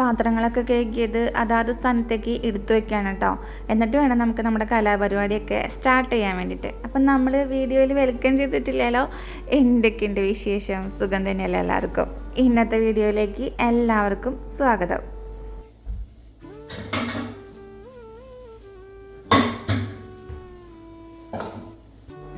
പാത്രങ്ങളൊക്കെ കേക്കിയത് അതാത് സ്ഥാനത്തേക്ക് എടുത്തു വെക്കാൻ കേട്ടോ എന്നിട്ട് വേണം നമുക്ക് നമ്മുടെ കലാപരിപാടിയൊക്കെ സ്റ്റാർട്ട് ചെയ്യാൻ വേണ്ടിയിട്ട്. അപ്പം നമ്മൾ വീഡിയോയിൽ വെൽക്കം ചെയ്തിട്ടില്ലല്ലോ? എന്തൊക്കെയുണ്ട് വിശേഷം? സുഖം തന്നെയല്ലോ എല്ലാവർക്കും? ഇന്നത്തെ വീഡിയോയിലേക്ക് എല്ലാവർക്കും സ്വാഗതം.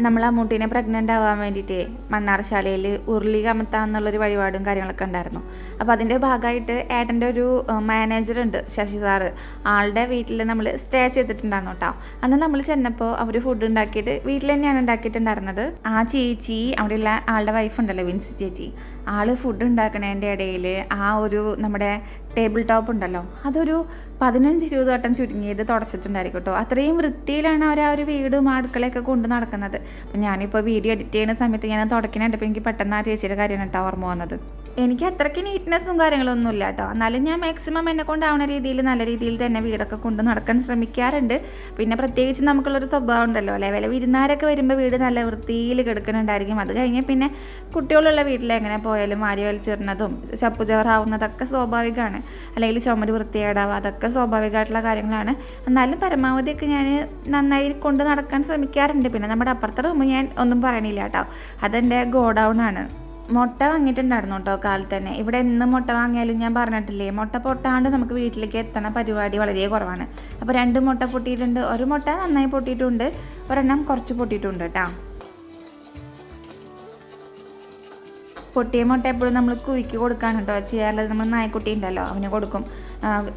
നമ്മൾ അമ്മൂട്ടീനെ പ്രഗ്നന്റ് ആവാൻ വേണ്ടിയിട്ട് മണ്ണാർശാലയിൽ ഉരുളി കമത്താന്നുള്ളൊരു വഴിപാടും കാര്യങ്ങളൊക്കെ ഉണ്ടായിരുന്നു. അപ്പോൾ അതിന്റെ ഭാഗമായിട്ട് ഏട്ടന്റെ ഒരു മാനേജർ ഉണ്ട് ശശി സാറ് ആളുടെ വീട്ടിൽ നമ്മൾ സ്റ്റേ ചെയ്തിട്ടുണ്ടായിരുന്നു കേട്ടോ അന്ന് നമ്മൾ ചെന്നപ്പോൾ അവർ ഫുഡ് ഉണ്ടാക്കിയിട്ട് വീട്ടിൽ തന്നെയാണ് ഉണ്ടാക്കിയിട്ടുണ്ടായിരുന്നത്. ആ ചേച്ചി അവിടെയുള്ള ആളുടെ വൈഫ് ഉണ്ടല്ലോ വിൻസി ചേച്ചി. ആൾ ഫുഡ് ഉണ്ടാക്കണതിന്റെ ഇടയിൽ ആ ഒരു നമ്മുടെ ടേബിൾ ടോപ്പ് ഉണ്ടല്ലോ. അതൊരു പതിനഞ്ച് ഇരുപത് വട്ടം ചുരുങ്ങിയത് തുടച്ചിട്ടുണ്ടായിരിക്കും കേട്ടോ. അത്രയും വൃത്തിയിലാണ് അവർ ആ ഒരു വീടും അടുക്കളയൊക്കെ കൊണ്ട് നടക്കുന്നത്. അപ്പം ഞാനിപ്പോൾ വീഡിയോ എഡിറ്റ് ചെയ്യുന്ന സമയത്ത് ഞാൻ തുടക്കിനായിട്ട് എനിക്ക് പെട്ടെന്ന് ആ ചേച്ചിയുടെ കാര്യമാണ് കേട്ടോ ഓർമ്മ വന്നത്. എനിക്ക് അത്രയ്ക്ക് നീറ്റ്നെസ്സും കാര്യങ്ങളൊന്നും ഇല്ല കേട്ടോ എന്നാലും ഞാൻ മാക്സിമം എന്നെ കൊണ്ടാവുന്ന രീതിയിൽ നല്ല രീതിയിൽ തന്നെ വീടൊക്കെ കൊണ്ട് നടക്കാൻ ശ്രമിക്കാറുണ്ട്. പിന്നെ പ്രത്യേകിച്ച് നമുക്കുള്ളൊരു സ്വഭാവം ഉണ്ടല്ലോ. അല്ലെ? വില വിരുന്നാരൊക്കെ വരുമ്പോൾ വീട് നല്ല വൃത്തിയിൽ കിടക്കുന്നുണ്ടായിരിക്കും അത് കഴിഞ്ഞ് പിന്നെ കുട്ടികളുള്ള വീട്ടിൽ എങ്ങനെ പോയാലും മാരി വലിച്ചിടുന്നതും ചപ്പു ചവറാവുന്നതൊക്കെ സ്വാഭാവികമാണ്. അല്ലെങ്കിൽ ചുമര് വൃത്തികേടാവുക അതൊക്കെ സ്വാഭാവികമായിട്ടുള്ള കാര്യങ്ങളാണ്. എന്നാലും പരമാവധിയൊക്കെ ഞാൻ നന്നായി കൊണ്ട് നടക്കാൻ ശ്രമിക്കാറുണ്ട്. പിന്നെ നമ്മുടെ അപ്പുറത്തെ റൂം ഞാൻ ഒന്നും പറയണില്ല കേട്ടോ അതെന്റെ ഗോഡൗൺ ആണ്. മുട്ട വാങ്ങിയിട്ടുണ്ടായിരുന്നു കേട്ടോ കാലത്ത് തന്നെ ഇവിടെ എന്ന് മുട്ട വാങ്ങിയാലും ഞാൻ പറഞ്ഞിട്ടില്ലേ മുട്ട പൊട്ടാണ്ട് നമുക്ക് വീട്ടിലേക്ക് എത്തണ പരിപാടി വളരെ കുറവാണ്. അപ്പോൾ രണ്ട് മുട്ട പൊട്ടിയിട്ടുണ്ട് ഒരു മുട്ട നന്നായി പൊട്ടിയിട്ടുണ്ട് ഒരെണ്ണം കുറച്ച് പൊട്ടിയിട്ടുണ്ട് കേട്ടോ. പൊട്ടിയ മുട്ട എപ്പോഴും നമ്മൾ കുവിക്ക് കൊടുക്കാൻ കേട്ടോ ചെയ്യാറുള്ളത്. നമ്മൾ നായ്ക്കുട്ടി ഉണ്ടല്ലോ അവന് കൊടുക്കും.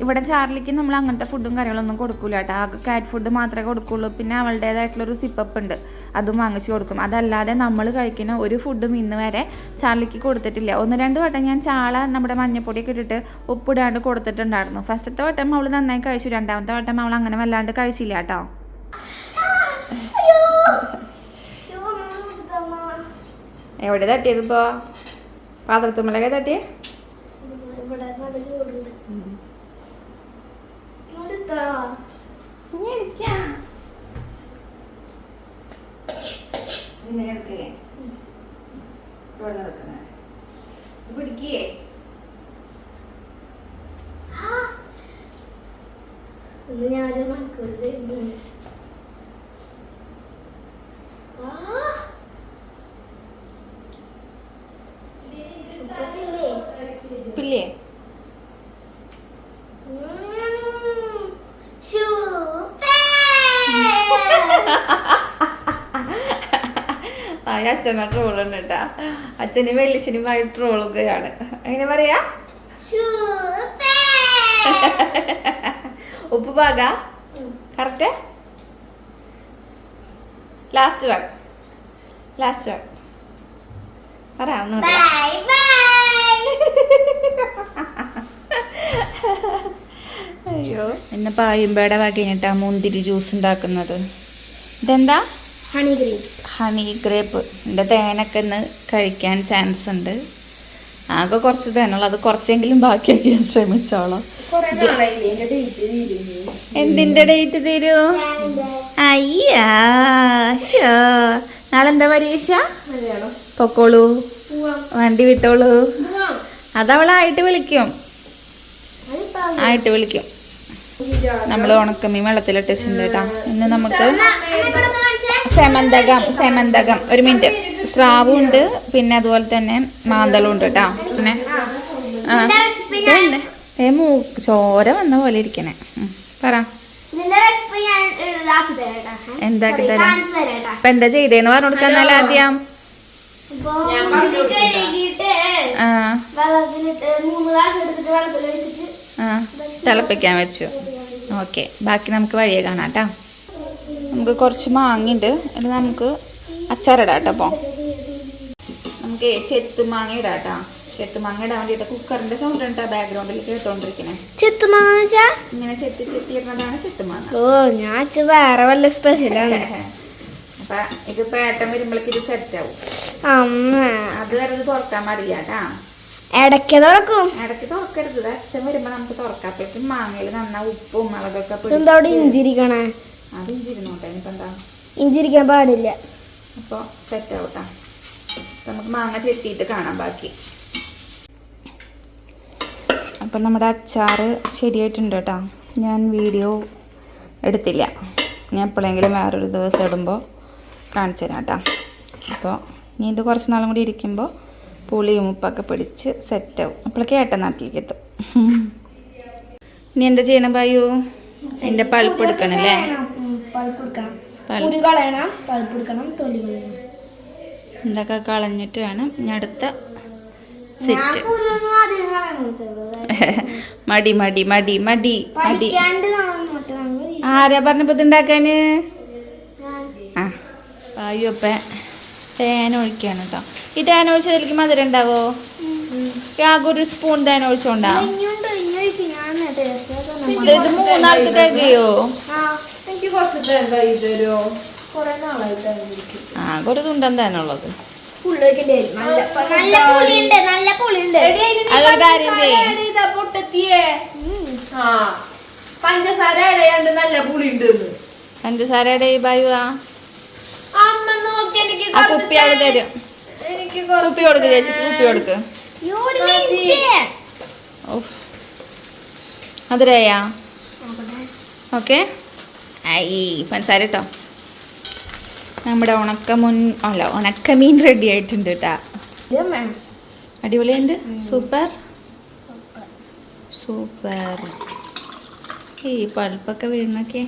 ഇവിടെ ചാർലിക്ക് നമ്മൾ അങ്ങനത്തെ ഫുഡും കാര്യങ്ങളൊന്നും കൊടുക്കൂല കേട്ടോ. ആകെ കാറ്റ് ഫുഡ് മാത്രമേ കൊടുക്കുള്ളൂ. പിന്നെ അവളുടേതായിട്ടുള്ളൊരു സിപ്പപ്പ് ഉണ്ട്. അതും വാങ്ങിച്ചു കൊടുക്കും. അതല്ലാതെ നമ്മൾ കഴിക്കുന്ന ഒരു ഫുഡും ഇന്ന് വരെ ചാർലിക്ക് കൊടുത്തിട്ടില്ല. ഒന്ന് രണ്ട് വട്ടം ഞാൻ ചാള നമ്മുടെ മഞ്ഞപ്പൊടിയൊക്കെ ഇട്ടിട്ട് ഉപ്പിടാണ്ട് കൊടുത്തിട്ടുണ്ടായിരുന്നു. ഫസ്റ്റത്തെ വട്ടം അവൾ നന്നായി കഴിച്ചു. രണ്ടാമത്തെ വട്ടം അവൾ അങ്ങനെ വല്ലാണ്ട് കഴിച്ചില്ല കേട്ടോ. എവിടെ തട്ടിയത് ഇപ്പോ? പാത്രത്തുമ്മലൊക്കെ തട്ടിയേ ഇവിടെ നല്ല ചൂടുണ്ട് ഇങ്ങോട്ട് പിടിക്കേ ഇന്ന് ഞാനൊരു മണിക്കൂർ തരുന്നു. ആ. ഉപ്പിട്ടില്ലേ? പില്ലേ ഉം. ആ അച്ഛനെ ട്രോളുണ്ട് കേട്ടാ. അച്ഛനും വലിയച്ഛനുമായി ട്രോളുകയാണ്. എങ്ങനെ പറയാ. ഉപ്പ് പാക? കറക്റ്റ്? ലാസ്റ്റ് വാക്ക് ലാസ്റ്റ് വാക്ക് പറ. അയ്യോ എന്നെ പായുമ്പേടെ വകഞ്ഞിട്ടാ മുന്തിരി ജ്യൂസ് ഉണ്ടാക്കുന്നത്. ഇതെന്താ? ഹണി ഗ്രേപ്പ് ഹണി ഗ്രേപ്പ് എന്റെ തേനൊക്കെ ഇന്ന് കഴിക്കാൻ ചാൻസ് ഉണ്ട്. ആകെ കുറച്ച് തേനുള്ളൂ. അത് കുറച്ചെങ്കിലും ബാക്കിയാക്കാൻ ശ്രമിച്ചോളാം. എന്തിന്റെ ഡേറ്റ് തീരൂ? അയ്യാ നാളെ എന്താ പരീക്ഷ? പൊക്കോളൂ. വണ്ടി വിട്ടോളൂ. അതവളായിട്ട് വിളിക്കും. ആയിട്ട് വിളിക്കും. നമ്മൾ ഉണക്കമീൻ വെള്ളത്തിലിട്ടിട്ടുണ്ട് കേട്ടോ. ഇന്ന് നമുക്ക് സെമന്തകം സെമന്തകം. ഒരു മിനിറ്റ്. സ്രാവും ഉണ്ട് പിന്നെ അതുപോലെ തന്നെ മാന്തളും ഉണ്ട് കേട്ടോ പിന്നെ. ഏ മൂ ചോര വന്ന പോലെ ഇരിക്കണേ. പറ. എന്താക്കി തരാം. അപ്പൊ എന്താ ചെയ്തേന്ന് പറഞ്ഞു കൊടുക്കാൻ ആദ്യം. തിളപ്പിക്കാൻ വെച്ചു. ഓക്കെ. ബാക്കി നമുക്ക് വഴിയെ കാണാം കേട്ടോ നമുക്ക് കുറച്ച് മാങ്ങയുണ്ട്. അത് നമുക്ക് അച്ചാറിടാം കേട്ടോ അപ്പോൾ നമുക്ക് ചെത്തുമാങ്ങ ഇടാം കേട്ടോ ചെത്തുമാങ്ങ ഇടാൻ വേണ്ടിയിട്ട് കുക്കറിന്റെ സൗണ്ട് ഉണ്ട് ബാക്ക്ഗ്രൗണ്ടിൽ കേട്ടോണ്ടിരിക്കണേ ചെത്തുമാങ്ങ ഇങ്ങനെ ചെത്തി ചെത്തിയിരുന്നതാണ് ചെത്തുമാങ്ങ ഓ ഞാൻ വേറെ വല്ല സ്പെഷ്യലാണ് അപ്പൊ ഇതിപ്പോ ഏട്ടം വരുമ്പോഴേക്ക് ഇത് സെറ്റ് ആവും. അത് ഇത് തുറക്കാൻ പാടില്ല കേട്ടാ ഇടയ്ക്ക് തുറക്കും. ഇടയ്ക്ക് തുറക്കരുത്. അച്ഛൻ വരുമ്പോ നമുക്ക് തുറക്കാം. അപ്പോഴേക്കും മാങ്ങയിൽ നന്നാ ഉപ്പും മുളകൊക്കെ ഇഞ്ചിരിക്കണേ? അത് ഇഞ്ചിരുന്നോട്ടെ ഇനിയിപ്പോ എന്താ ഇഞ്ചിരിക്കാൻ പാടില്ല. അപ്പോൾ സെറ്റ് ആവട്ടാ. നമുക്ക് മാങ്ങ ചെത്തിയിട്ട് കാണാം ബാക്കി. അപ്പം നമ്മുടെ അച്ചാറ് ശരിയായിട്ടുണ്ട് കേട്ടോ. ഞാൻ വീഡിയോ എടുത്തില്ല. ഞാൻ എപ്പോഴെങ്കിലും വേറൊരു ദിവസം ഇടുമ്പോൾ കാണിച്ചു തരാം കേട്ടോ. അപ്പോൾ ഇനി ഇത് കുറച്ച് നാളും കൂടി ഇരിക്കുമ്പോൾ പുളിയും ഉപ്പൊക്കെ പിടിച്ച് സെറ്റാവും അപ്പോഴൊക്കെ ഏട്ടൻ നാട്ടിലേക്ക് എത്തും. ഇനി എന്താ ചെയ്യണം ബായു? എന്റെ പൾപ്പ് എടുക്കണല്ലേ കുരു കളയണം തൊലി കളയണം ഇതൊക്കെ കളഞ്ഞിട്ട് വേണം. ഇനി അടുത്ത സെറ്റ്. മടി മടി മടി മടി മടി. ആരാ പറഞ്ഞപ്പോ ഇതുണ്ടാക്കാന് ആ. അയ്യോ തേൻ ഒഴിക്കാണ് കേട്ടോ ഈ തേൻ ഒഴിച്ചതിലേക്ക് മധുരം ഉണ്ടാവോ? ആകെ ഒരു സ്പൂൺ തേൻ ഒഴിച്ചോണ്ടാ. ഇത് മൂന്നാൾക്ക് തികയോ എനിക്ക് കുറച്ച് ഇതരോ കുറെ നാളായിട്ട് എനിക്ക് ആകെ ഒരു ആ പഞ്ചസാര ഇടയാണ്ട് നല്ല പുളി ഉണ്ട് കുപ്പി തരും. കൊടുക്ക് ചേച്ചി കുപ്പി കൊടുക്ക്. മധുരയാ ഓക്കെ. ഐ പഞ്ചസാര കേട്ടോ നമ്മുടെ ഉണക്ക മുൻ അല്ല ഉണക്കമീൻ റെഡി ആയിട്ടുണ്ട് കേട്ടാ അടിപൊളിയുണ്ട്? സൂപ്പർ? സൂപ്പർ. ഈ പൾപ്പൊക്കെ വീണൊക്കെ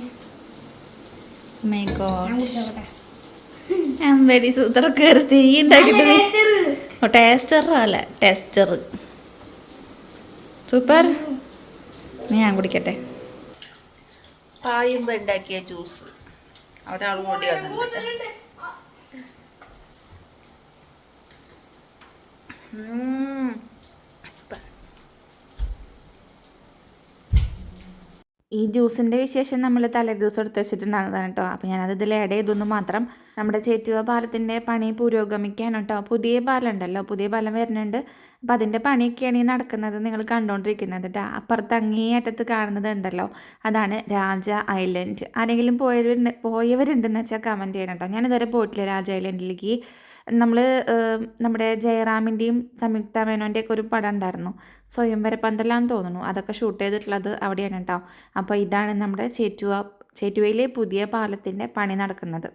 മൈ ഗോഡ് ഞാൻ വെരി സൂത്ര കയറി തിരി ഉണ്ടാക്കിയിട്ട് ടേസ്റ്റർ അല്ല? Taster super? നീ ഞാൻ കുടിക്കട്ടെ. പായുമ്പോ ഉണ്ടാക്കിയ ജ്യൂസ്. ഒരാൾ കൂടി വന്നിട്ടുണ്ട് ഉം. സൂപ്പർ. ഈ ജ്യൂസിന്റെ വിശേഷം നമ്മൾ തലേദിവസം എടുത്ത് വെച്ചിട്ടുണ്ടാകുന്നതാണ് കേട്ടോ അപ്പോൾ ഞാനത് ഇതിൽ ആഡ് ചെയ്തൊന്ന് മാത്രം. നമ്മുടെ ചേറ്റുവ പാലത്തിന്റെ പണി പുരോഗമിക്കാൻ കേട്ടോ പുതിയ പാലമുണ്ടല്ലോ പുതിയ പാലം വരുന്നുണ്ട്. അപ്പോൾ അതിന്റെ പണിയൊക്കെയാണ് ഈ നടക്കുന്നത് നിങ്ങൾ കണ്ടുകൊണ്ടിരിക്കുന്നത് കേട്ടോ അപ്പുറത്ത് അങ്ങേയറ്റത്ത് കാണുന്നത് ഉണ്ടല്ലോ അതാണ് രാജ ഐലൻഡ്. ആരെങ്കിലും പോയവരുണ്ട് പോയവരുണ്ടെന്ന് വെച്ചാൽ കമന്റ് ചെയ്യണം കേട്ടോ ഞാനിതുവരെ പോയിട്ടില്ല രാജ ഐലൻഡിലേക്ക്. നമ്മൾ നമ്മുടെ ജയറാമിന്റെയും സംയുക്ത മേനോന്റെയൊക്കെ ഒരു പടം ഉണ്ടായിരുന്നു. സ്വയംവര പന്തലാന്ന് തോന്നുന്നു. അതൊക്കെ ഷൂട്ട് ചെയ്തിട്ടുള്ളത് അവിടെയാണ് കേട്ടോ. അപ്പോൾ ഇതാണ് നമ്മുടെ ചേറ്റുവ ചേറ്റുവയിലെ പുതിയ പാലത്തിന്റെ പണി നടക്കുന്നത്.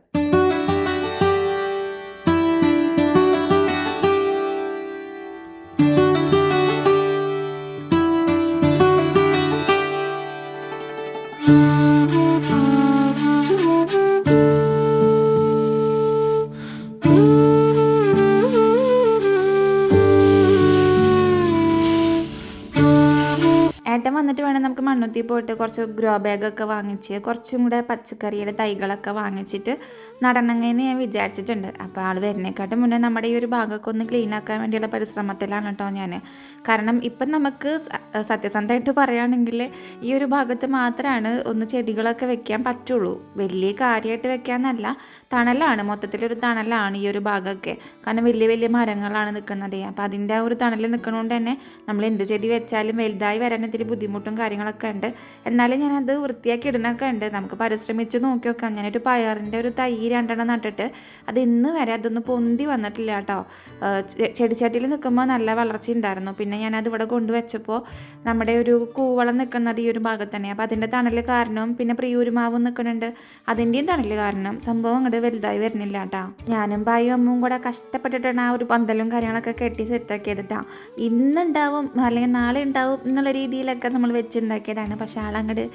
മണ്ണുത്തി പോയിട്ട് കുറച്ച് ഗ്രോ ബാഗൊക്കെ വാങ്ങിച്ച് കുറച്ചും കൂടെ പച്ചക്കറിയുടെ തൈകളൊക്കെ വാങ്ങിച്ചിട്ട് നടണമെന്ന് ഞാൻ വിചാരിച്ചിട്ടുണ്ട്. അപ്പോൾ ആൾ വരുന്നേക്കാട്ടും മുന്നേ നമ്മുടെ ഈ ഒരു ഭാഗമൊക്കെ ഒന്ന് ക്ലീൻ ആക്കാൻ വേണ്ടിയുള്ള പരിശ്രമത്തിലാണ് കേട്ടോ ഞാൻ കാരണം ഇപ്പം നമുക്ക് സത്യസന്ധമായിട്ട് പറയുകയാണെങ്കിൽ ഈ ഒരു ഭാഗത്ത് മാത്രമാണ് ഒന്ന് ചെടികളൊക്കെ വെക്കാൻ പറ്റുള്ളൂ. വലിയ കാര്യമായിട്ട് വെക്കാമെന്നല്ല തണലാണ്. മൊത്തത്തിലൊരു തണലാണ് ഈ ഒരു ഭാഗമൊക്കെ. കാരണം വലിയ വലിയ മരങ്ങളാണ് നിൽക്കുന്നത്. അപ്പോൾ അതിന്റെ ആ ഒരു തണൽ നിൽക്കുന്നതുകൊണ്ട് തന്നെ നമ്മൾ എന്ത് ചെടി വെച്ചാലും വലുതായി വരാൻ ബുദ്ധിമുട്ടും കാര്യങ്ങളൊക്കെ ഉണ്ട്. എന്നാലും ഞാനത് വൃത്തിയാക്കി ഇടുന്നൊക്കെ ഉണ്ട്. നമുക്ക് പരിശ്രമിച്ച് നോക്കി നോക്കാം ഞാനൊരു പയറിന്റെ ഒരു തൈ രണ്ടെണ്ണം നട്ടിട്ട് അത് ഇന്ന് വരെ അതൊന്ന് പൊന്തി വന്നിട്ടില്ല കേട്ടോ. ചെടിച്ചട്ടിയിൽ നിൽക്കുമ്പോൾ നല്ല വളർച്ച ഉണ്ടായിരുന്നു. പിന്നെ ഞാനത് ഇവിടെ കൊണ്ടുവച്ചപ്പോൾ നമ്മുടെ ഒരു കൂവളം നിൽക്കുന്നത് ഈ ഒരു ഭാഗത്ത് തന്നെ. അപ്പോൾ അതിന്റെ തണൽ കാരണവും പിന്നെ പ്രിയൂരുമാവും നിൽക്കുന്നുണ്ട്. അതിന്റെയും തണൽ കാരണം സംഭവം അങ്ങോട്ട് വലുതായി വരുന്നില്ല കേട്ടോ. ഞാനും ഭായും അമ്മും കൂടെ കഷ്ടപ്പെട്ടിട്ടാണ് ആ ഒരു പന്തലും കാര്യങ്ങളൊക്കെ കെട്ടി സെറ്റാക്കിയത് കേട്ടോ. ഇന്നുണ്ടാവും അല്ലെങ്കിൽ നാളെ ഉണ്ടാവും എന്നുള്ള രീതിയിലൊക്കെ നമ്മൾ വെച്ചുണ്ടാക്കിയതാണ് പക്ഷേ ആളങ്ങോട്ട്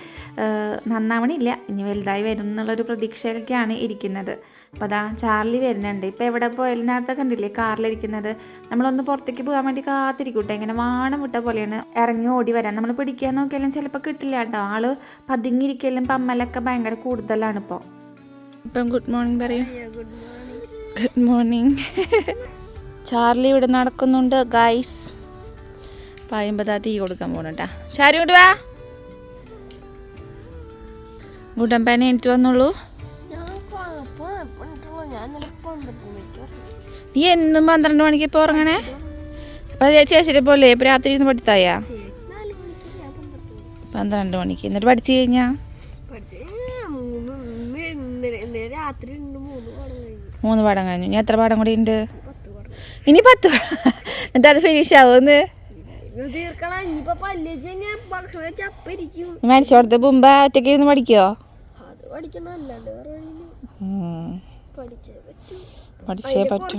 നന്നാവണില്ല. ഇനി വലുതായി വരും എന്നുള്ളൊരു പ്രതീക്ഷയിലൊക്കെയാണ് ഇരിക്കുന്നത്. അപ്പോൾ അതാ ചാർലി വരുന്നുണ്ട്. ഇപ്പോൾ എവിടെ പോയാലും നേരത്തെ കണ്ടില്ലേ കാറിലിരിക്കുന്നത്. നമ്മളൊന്ന് പുറത്തേക്ക് പോകാൻ വേണ്ടി കാത്തിരിക്കൂട്ടെ. ഇങ്ങനെ വാണം വിട്ട പോലെയാണ് ഇറങ്ങി ഓടി വരാൻ. നമ്മൾ പിടിക്കാൻ നോക്കിയാലും ചിലപ്പോൾ കിട്ടില്ല കേട്ടോ. ആൾ പതുങ്ങിയിരിക്കലും പമ്മലൊക്കെ ഭയങ്കര കൂടുതലാണ് ഇപ്പോൾ ഇപ്പം ഗുഡ് മോർണിംഗ് പറയൂ. Good morning. ചാർലി ഇവിടെ നടക്കുന്നുണ്ട് ഗൈസ്. പറയുമ്പോൾ തീ കൊടുക്കാൻ പോകണം കേട്ടാ ചാരി ഇങ്ങോട്ട് വാ. ഗുഡമ്പേനെ എനിക്ക് വന്നുള്ളൂ. നീ എന്നും പന്ത്രണ്ട് മണിക്ക് ഇപ്പോൾ ഉറങ്ങണേ? അപ്പം ചേച്ചിയുടെ പോലെ ഇപ്പം രാത്രി ഇരുന്ന് പഠിത്തായാ? പന്ത്രണ്ട് മണിക്ക്. എന്നിട്ട് പഠിച്ചു കഴിഞ്ഞാ? മൂന്ന് പാടം കഴിഞ്ഞു. മൂന്ന് പാഠം കഴിഞ്ഞു. ഇനി എത്ര പാടം കൂടി ഉണ്ട്? ഇനി പത്ത് പാടം എന്നിട്ട് അത് ഫിനിഷ് ആവുമെന്ന് മരിച്ചോടത്ത് മുമ്പ് ഒറ്റയ്ക്ക് ഇരുന്ന് പഠിക്കോ. പഠിച്ചേ പറ്റൂ.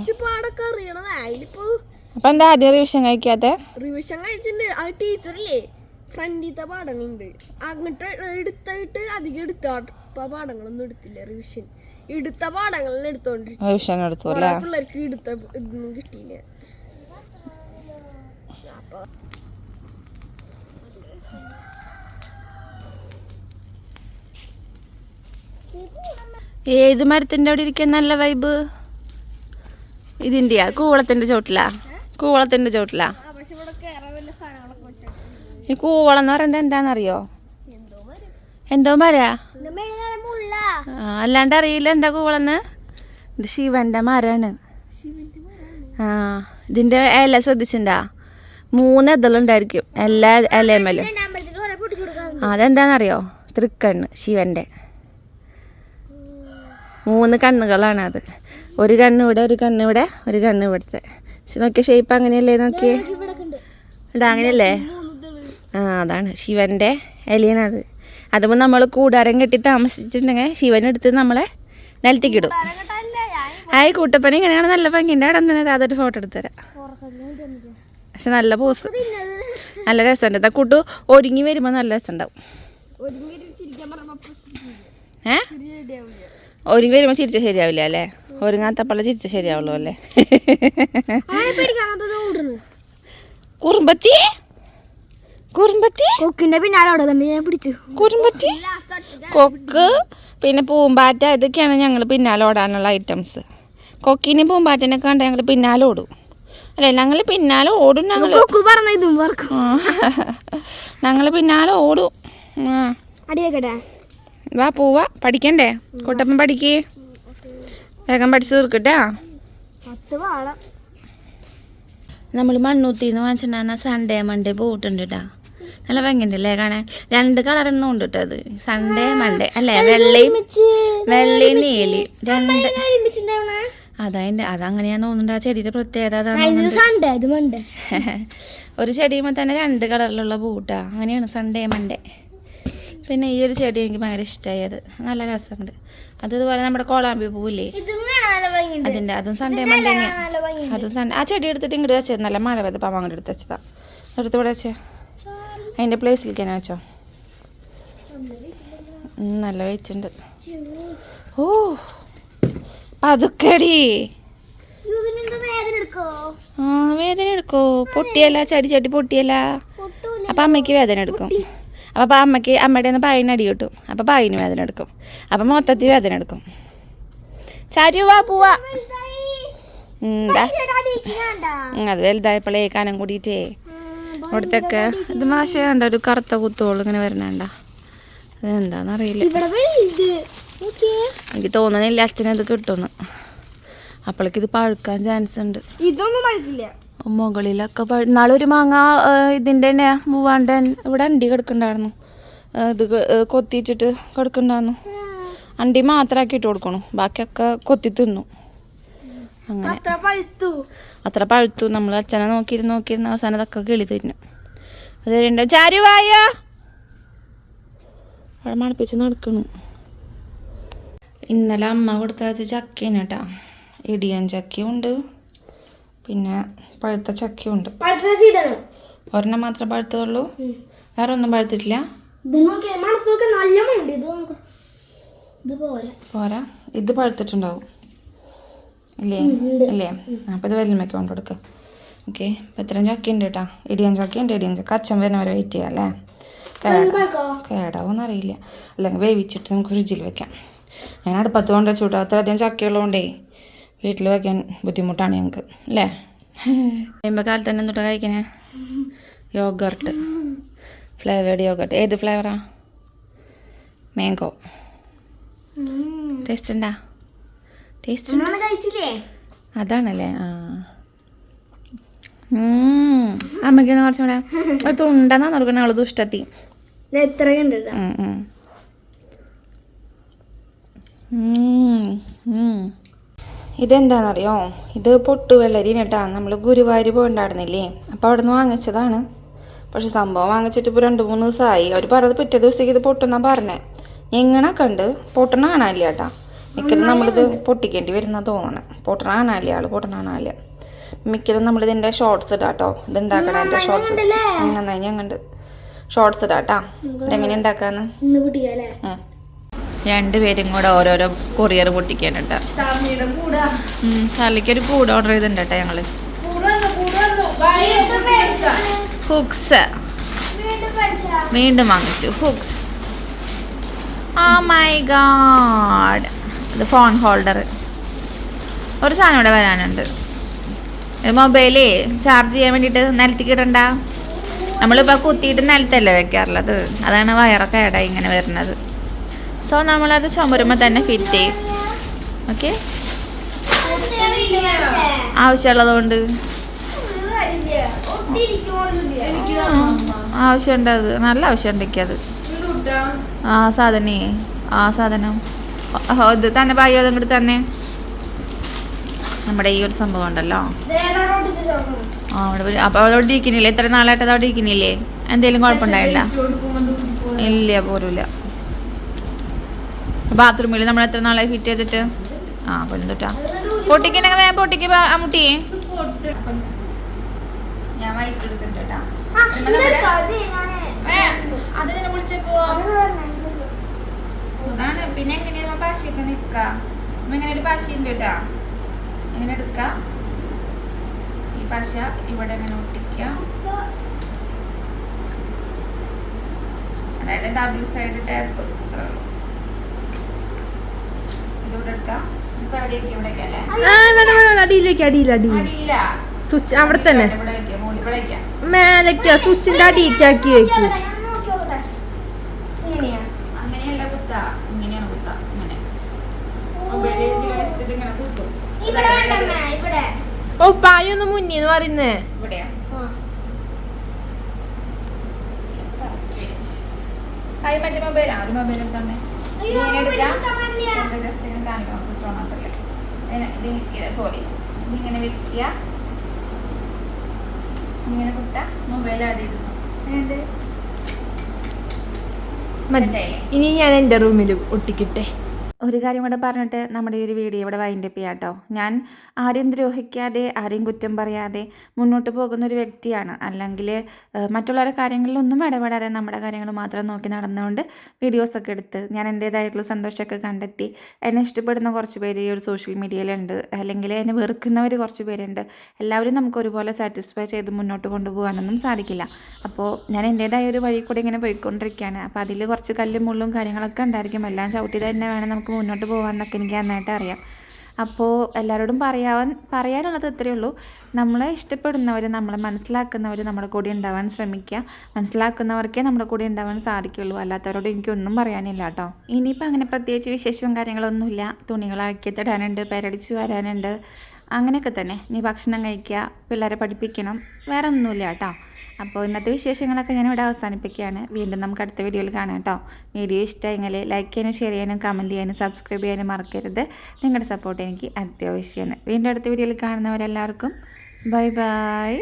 അപ്പൊ എന്താ ആദ്യം റിവിഷൻ കഴിക്കാത്ത? റിവിഷൻ കഴിച്ചിട്ടുണ്ട് ആ ടീച്ചറില്ലേ ഫ്രണ്ടിത്തെ പാഠങ്ങളുണ്ട് അങ്ങോട്ട് എടുത്തിട്ട്. അധികം എടുത്ത പാഠങ്ങളൊന്നും എടുത്തില്ല റിവിഷൻ എടുത്ത പാടങ്ങളെല്ലാം എടുത്തോണ്ടിരിക്കും പിള്ളേർക്ക് എടുത്ത ഇതൊന്നും കിട്ടിയില്ല. ഏത് മരത്തിന്റെ അവിടെ ഇരിക്കാൻ നല്ല വൈബ് ഇതിന്റെ കൂവളത്തിന്റെ ചോട്ടിലാ കൂവളത്തിന്റെ ചോട്ടിലാ ഈ കൂവളം എന്ന് പറയുന്നത് എന്താണെന്നറിയോ? എന്തോ മര? അല്ലാണ്ട് അറിയില്ല എന്താ കൂവളന്ന് ഇത് ശിവന്റെ മരാണ്. ആ ഇതിന്റെ ഇല ശ്രദ്ധിച്ചിണ്ടാ? മൂന്ന് ഇതളുണ്ടായിരിക്കും. എല്ലാ ഇലയമ്മലും അതെന്താണെന്നറിയോ? തൃക്കണ്ണ് ശിവന്റെ മൂന്ന് കണ്ണുകളാണ് അത്. ഒരു കണ്ണ് ഇവിടെ ഒരു കണ്ണ് ഇവിടെ ഒരു കണ്ണ് ഇവിടുത്തെ. പക്ഷെ നോക്കിയ ഷേപ്പ് അങ്ങനെയല്ലേ നോക്കിയേ? ഇവിടെ അങ്ങനെയല്ലേ? ആ അതാണ്. ശിവന്റെ എലിയനത് അതുമ്പോൾ നമ്മൾ കൂടാരം കെട്ടി താമസിച്ചിട്ടുണ്ടെങ്കിൽ ശിവനെടുത്ത് നമ്മളെ നിലത്തേക്കിടും ആയി കൂട്ടപ്പന ഇങ്ങനെയാണ്. നല്ല ഭംഗിന്റെ അവിടെ തന്നെ അതൊരു ഫോട്ടോ എടുത്തുതരാം പക്ഷെ നല്ല പോസ് നല്ല രസമുണ്ട്. കൂട്ടു ഒരുങ്ങി വരുമ്പോൾ നല്ല രസമുണ്ടാവും. ചിരിക്കാൻ പറഞ്ഞപ്പോ ഏ? റെഡിയാവില്ല ഒരുങ്ങി വരുമ്പോൾ ചിരിച്ച ശരിയാവില്ല അല്ലേ? ഒരുങ്ങാത്തപ്പള്ള ചിരിച്ച ശരിയാവുള്ളൂ അല്ലേ? കുറുമ്പത്തി? കുറുമ്പത്തി? കൊക്കിന്റെ പിന്നാലെ അവിടെ തന്നെ ഞാൻ പിടിച്ചു. കുറുമ്പത്തി? കൊക്ക്? പിന്നെ പൂമ്പാറ്റ ഇതൊക്കെയാണ് ഞങ്ങൾ പിന്നാലെ ഓടാനുള്ള ഐറ്റംസ് കൊക്കിനെ പൂമ്പാറ്റനെ കണ്ട ഞങ്ങൾ പിന്നാലെ ഓടും. അല്ലേ ഞങ്ങൾ പിന്നാലെ ഓടും ഞങ്ങൾ ഞങ്ങൾ പിന്നാലെ ഓടും. ആ. അടി വെക്കട്ടെ വാ പോവാ. പഠിക്കണ്ടേ? കുട്ടപ്പൻ പഠിക്കേ. വേഗം പഠിച്ചു തീർക്കട്ടാ. നമ്മൾ മണ്ണൂത്തിന്ന് വാങ്ങിച്ചിട്ടുണ്ടായിരുന്ന സൺഡേ മൺഡേ പോയിട്ടുണ്ട് കേട്ടാ നല്ല ഭംഗിയുണ്ടല്ലേ കാണാൻ? രണ്ട് കളറൊന്നും ഉണ്ട് കേട്ടോ അത്. സൺഡേ മൺഡേ അല്ലേ? വെള്ളയും വെള്ളയും നീലി രണ്ട് അതതിന്റെ അതങ്ങനെയാന്ന് തോന്നുന്നുണ്ട് ആ ചെടിയുടെ പ്രത്യേകത അതാണ് സൺഡേ ഇത് മണ്ടേ ഒരു ചെടിയുമ്പോൾ തന്നെ രണ്ട് കളറിലുള്ള പൂട്ടാ. അങ്ങനെയാണ് സൺഡേ മൺഡേ പിന്നെ ഈ ഒരു ചെടി എനിക്ക് ഭയങ്കര ഇഷ്ടമായി അത് നല്ല രസമുണ്ട്. അത് ഇതുപോലെ നമ്മുടെ കോളാമ്പി പൂവില്ലേ? അതിന്റെ അതിന്റെ അതും സൺഡേ മണ്ടേ അതും സൺഡേ ആ ചെടി എടുത്തിട്ട് ഇങ്ങോട്ട് വെച്ചത് നല്ല മഴ പെയ്തപ്പോൾ അങ്ങോട്ട് എടുത്ത് വെച്ചതാ. എടുത്ത് ഇവിടെ വെച്ചേ. അതിന്റെ പ്ലേസിലേക്ക് തന്നെ വെച്ചോ. നല്ല വെയിറ്റ് ഉണ്ട്. ഓ പതുക്കടി. ഇതിനെന്താ വേദന എടുക്കോ? ആ വേദന എടുക്കോ? പൊട്ടിയല്ല ചടി ചടി പൊട്ടിയല്ല. അപ്പം അമ്മയ്ക്ക് വേദന എടുക്കും. അപ്പം അമ്മയ്ക്ക് അമ്മയുടെ നിന്ന് പായിന് അടി കിട്ടും. അപ്പം പായിന് വേദന എടുക്കും. അപ്പം മൊത്തത്തിൽ വേദന എടുക്കും. ചരുവാ പൂവാ. അത് വലുതായപ്പോഴേ കനം കൂടിയിട്ടേ. അവിടത്തൊക്കെ ഇത് മാശ കണ്ട ഒരു കറുത്ത കുത്തോൾ ഇങ്ങനെ വരണണ്ട അതെന്താന്ന് അറിയില്ല എനിക്ക് തോന്നണില്ല അച്ഛനത് കിട്ടുന്നു ഇത് പഴുക്കാൻ ചാൻസ് ഉണ്ട്. ഇതൊന്നും പഴുക്കില്ല. മുകളിലൊക്കെ നാളെ ഒരു മാങ്ങ ഇതിന്റെ തന്നെ മൂവാണ്ട ഇവിടെ അണ്ടി കിടക്കണ്ടായിരുന്നു. ഇത് കൊത്തിച്ചിട്ട് കിടക്കണ്ടായിരുന്നു. അണ്ടി മാത്രമാക്കി ഇട്ട് കൊടുക്കണു. ബാക്കിയൊക്കെ കൊത്തി തിന്നു. അങ്ങനെ. അത്ര പഴുത്തു. നമ്മൾ അച്ഛനെ നോക്കിയിരുന്ന് നോക്കിയിരുന്ന അവസാനം അതൊക്കെ കിളി തിന്നു. അതുണ്ട് ചാരുവായ അവിടെ മണപ്പിച്ച് നടക്കണു ഇന്നലെ അമ്മ കൊടുത്ത ചക്കയാണ് കേട്ടാ ഇടിയൻ ചക്കയും ഉണ്ട് പിന്നെ പഴുത്ത ചക്കയും ഉണ്ട് പഴുത്തൊക്കെ ഒരെണ്ണം മാത്രം പഴുത്തതുള്ളൂ വേറെ ഒന്നും പഴുത്തിട്ടില്ല. പോരാ. ഇത് പഴുത്തിട്ടുണ്ടാവും. ഇല്ലേ? ഇല്ലേ? അപ്പം ഇത് വലിയമ്മയ്ക്ക് കൊണ്ട് കൊടുക്കുക ഓക്കെ. അപ്പം ഇത്രയും ചക്കയുണ്ട് ഉണ്ട് കേട്ടോ. ഇടിയൻ ചക്കി ഉണ്ട് ഇടിയൻ ചക്ക. അച്ഛൻ വരുന്ന വരെ വെയിറ്റ് ചെയ്യാം അല്ലേ? കേടാവോന്ന് അറിയില്ല. അല്ലെങ്കിൽ വേവിച്ചിട്ട് നമുക്ക് ഫ്രിഡ്ജിൽ വെക്കാം. ഞാൻ അടുപ്പത്ത് കൊണ്ട് ചൂടാത്ര അധികം ചക്കയുള്ളതുകൊണ്ടേ. വീട്ടിൽ വയ്ക്കാൻ ബുദ്ധിമുട്ടാണ് ഞങ്ങൾക്ക് അല്ലേ? കഴിയുമ്പോൾ കാലത്ത് തന്നെ എന്തുട്ടാ കഴിക്കണേ? യോഗർട്ട് ഫ്ലേവേഡ് യോഗർട്ട് ഏത് ഫ്ലേവറാ മാംഗോ ടേസ്റ്റ് ഉണ്ടാ ടേസ്റ്റ് അതാണല്ലേ ആ. അമ്മയ്ക്ക് കുറച്ചും കൂടെ ഒരു തുണ്ടെന്നാ നോക്കണേ അവൾ ദുഷ്ടത്തി. എത്ര ഇതെന്താണെന്നറിയോ ഇത് പൊട്ടുവെള്ളരി കേട്ടാ നമ്മൾ ഗുരുവായൂർ പോകണ്ടായിരുന്നില്ലേ അപ്പോൾ അവിടെ നിന്ന് വാങ്ങിച്ചതാണ് പക്ഷെ സംഭവം വാങ്ങിച്ചിട്ട് ഇപ്പോൾ രണ്ട് മൂന്ന് ദിവസമായി അവർ പറഞ്ഞത് പിറ്റേ ദിവസത്തേക്ക് ഇത് പൊട്ടുന്നാ പറഞ്ഞേ എങ്ങനെ കണ്ട് പൊട്ടണ കാണാനില്ല കേട്ടാ മിക്കതും നമ്മളിത് പൊട്ടിക്കേണ്ടി വരുന്ന തോന്നണേ പൊട്ടണ കാണാനില്ല ആൾ പൊട്ടണ കാണാനില്ല മിക്കതും നമ്മളിതിന്റെ ഷോർട്സ് ഇടാം കേട്ടോ ഇത് ഉണ്ടാക്കണതിന്റെ ഷോർട്സ് നന്നായി ഞാൻ കണ്ട് ഷോർട്സ് ഇടാം കേട്ടാ ഇതെങ്ങനെ ഉണ്ടാക്കാന്ന്. രണ്ടുപേരും കൂടെ ഓരോരോ കൊറിയർ പൊട്ടിക്കാണ് തമ്മിയുടെ കൂടാ. ചാർലിക്ക് ഒരു കൂടെ ഓർഡർ ചെയ്തിട്ടുണ്ട് കേട്ടോ ഞങ്ങൾ ഹുക്സ് വീണ്ടും വാങ്ങിച്ചു. ഹുക്സ് ആ മൈ ഗാഡ് ഇത് ഫോൺ ഹോൾഡർ ഒരു സാധനം ഇവിടെ വരാനുണ്ട്. ഇത് മൊബൈലേ ചാർജ് ചെയ്യാൻ വേണ്ടിയിട്ട് നിലത്തേക്ക് ഇടണ്ട നമ്മളിപ്പോൾ കുത്തിയിട്ട് നിലത്തല്ലേ വെക്കാറുള്ളത്? അതാണ് വയറൊക്കെ ഇട ഇങ്ങനെ വരുന്നത്. സോ നമ്മളത് ചുമരുമ്പോൾ തന്നെ ഫിറ്റ് ചെയ്യും. ഓക്കെ ആവശ്യമുള്ളതുകൊണ്ട്. ആവശ്യമുണ്ട് അത്. നല്ല ആവശ്യമുണ്ട് എനിക്കത് ആ സാധനേ. ആ സാധനം. ഇത് തന്നെ പായോ ഇങ്ങോട്ട് തന്നെ. നമ്മുടെ ഈ ഒരു സംഭവം ഉണ്ടല്ലോ. ആ അവിടെ ഒരു- അപ്പൊ അവിടെ ഇരിക്കുന്നില്ലേ? ഇത്ര നാളായിട്ട് അവിടെ ഇരിക്കുന്നില്ലേ? എന്തെങ്കിലും കുഴപ്പമുണ്ടായില്ല? ഇല്ല പോരൂല ബാത്റൂമിൽ നമ്മൾ എത്ര നാളായി ഫിറ്റ് ചെയ്തിട്ട്? ആ പോലും തൊട്ടാ. പൊട്ടിക്കണെങ്കിൽ വേഗം പൊട്ടിക്ക് അമ്മുട്ടി ഞാൻ വൈറ്റ് എടുത്തിട്ടുണ്ട് അത് അതിനെ വിളിച്ചപ്പോ അതാണ്. പിന്നെ എങ്ങനെയാ പശയൊക്കെ നിക്ക? ഇങ്ങനെ ഒരു പശ ഉണ്ട് കേട്ടാ? ഇങ്ങനെ എടുക്ക? ഈ പാശ ഇവിടെ ഇങ്ങനെ ഒട്ടിക്ക? അതായത് ഡബിൾ സൈഡ് ടാപ്പ് ഇത്ര ഉള്ളൂ ഇതിവിടെ എടുക്കാം ഇപ്പൊ അടിയൊക്കെ ഇവിടെ അല്ലേ അടിയിലേക്ക് അടിയിൽ അടിയിൽ സ്വിച്ച് അവിടെ തന്നെ വെക്കാം വെക്കാം. മേലേക്ക് സ്വിച്ചിന്റെ വെച്ചിട്ട് ഇങ്ങനെ കുത്തും. ഓ പായൊന്ന് മുന്നേന്ന് പറയുന്നേ. മറ്റേ മൊബൈലാ? ഒരു മൊബൈൽ എടുത്തോണ്ടേ ഇങ്ങനെ എടുക്കാം ജസ്റ്റ് ഇങ്ങനെ കാണിക്കണം. Switch on ആക്കല്ലേ. സോറി ഇതിങ്ങനെ വെക്കുക. ഇങ്ങനെ കുത്ത. മൊബൈൽ മതി. ഇനി ഞാൻ എന്റെ റൂമിൽ ഒട്ടിക്കിട്ടെ. ഒരു കാര്യം കൂടെ പറഞ്ഞിട്ട് നമ്മുടെ ഈ ഒരു വീഡിയോ ഇവിടെ വൈൻഡപ്പ് ചെയ്യാം കേട്ടോ ഞാൻ ആരെയും ദ്രോഹിക്കാതെ ആരെയും കുറ്റം പറയാതെ മുന്നോട്ട് പോകുന്ന ഒരു വ്യക്തിയാണ്. അല്ലെങ്കിൽ മറ്റുള്ളവരുടെ കാര്യങ്ങളിലൊന്നും ഇടപെടാതെ നമ്മുടെ കാര്യങ്ങൾ മാത്രം നോക്കി നടന്നുകൊണ്ട് വീഡിയോസൊക്കെ എടുത്ത് ഞാൻ എന്റേതായിട്ടുള്ള സന്തോഷമൊക്കെ കണ്ടെത്തി. എന്നെ ഇഷ്ടപ്പെടുന്ന കുറച്ച് പേര് ഈ ഒരു സോഷ്യൽ മീഡിയയിലുണ്ട് അല്ലെങ്കിൽ എന്നെ വെറുക്കുന്നവർ കുറച്ച് പേരുണ്ട്. എല്ലാവരും നമുക്ക് ഒരുപോലെ സാറ്റിസ്ഫൈ ചെയ്ത് മുന്നോട്ട് കൊണ്ടുപോകാനൊന്നും സാധിക്കില്ല. അപ്പോൾ ഞാൻ എന്റേതായ ഒരു വഴി കൂടെ ഇങ്ങനെ പോയിക്കൊണ്ടിരിക്കുകയാണ്. അപ്പോൾ അതിൽ കുറച്ച് കല്ലും മുള്ളും കാര്യങ്ങളൊക്കെ ഉണ്ടായിരിക്കും. എല്ലാം ചവിട്ടി തന്നെ വേണം നമുക്ക് മുന്നോട്ട് പോകാമെന്നൊക്കെ എനിക്ക് നന്നായിട്ട് അറിയാം. അപ്പോൾ എല്ലാവരോടും പറയാൻ പറയാനുള്ളത് ഇത്രയേ ഉള്ളൂ. നമ്മളെ ഇഷ്ടപ്പെടുന്നവർ നമ്മളെ മനസ്സിലാക്കുന്നവർ നമ്മുടെ കൂടെ ഉണ്ടാവാൻ ശ്രമിക്കുക. മനസ്സിലാക്കുന്നവർക്കേ നമ്മുടെ കൂടെ ഉണ്ടാവാൻ സാധിക്കുള്ളൂ. അല്ലാത്തവരോട് എനിക്കൊന്നും പറയാനില്ല കേട്ടോ. ഇനിയിപ്പോൾ അങ്ങനെ പ്രത്യേകിച്ച് വിശേഷവും കാര്യങ്ങളൊന്നുമില്ല. തുണികൾ അഴക്കിത്തിടാനുണ്ട് പേരടിച്ച് വരാനുണ്ട്. അങ്ങനെയൊക്കെ തന്നെ. നീ ഭക്ഷണം കഴിക്കുക പിള്ളേരെ പഠിപ്പിക്കണം. വേറെ ഒന്നുമില്ല കേട്ടോ. അപ്പോൾ ഇന്നത്തെ വിശേഷങ്ങളൊക്കെ ഞാൻ ഇവിടെ അവസാനിപ്പിക്കുകയാണ്. വീണ്ടും നമുക്ക് അടുത്ത വീഡിയോയിൽ കാണാം കേട്ടോ. വീഡിയോ ഇഷ്ടമായെങ്കിൽ ലൈക്ക് ചെയ്യാനും ഷെയർ ചെയ്യാനും കമന്റ് ചെയ്യാനും സബ്സ്ക്രൈബ് ചെയ്യാനും മറക്കരുത്. നിങ്ങളുടെ സപ്പോർട്ട് എനിക്ക് അത്യാവശ്യമാണ്. വീണ്ടും അടുത്ത വീഡിയോയിൽ കാണുന്നവരെല്ലാവർക്കും ബൈ ബൈ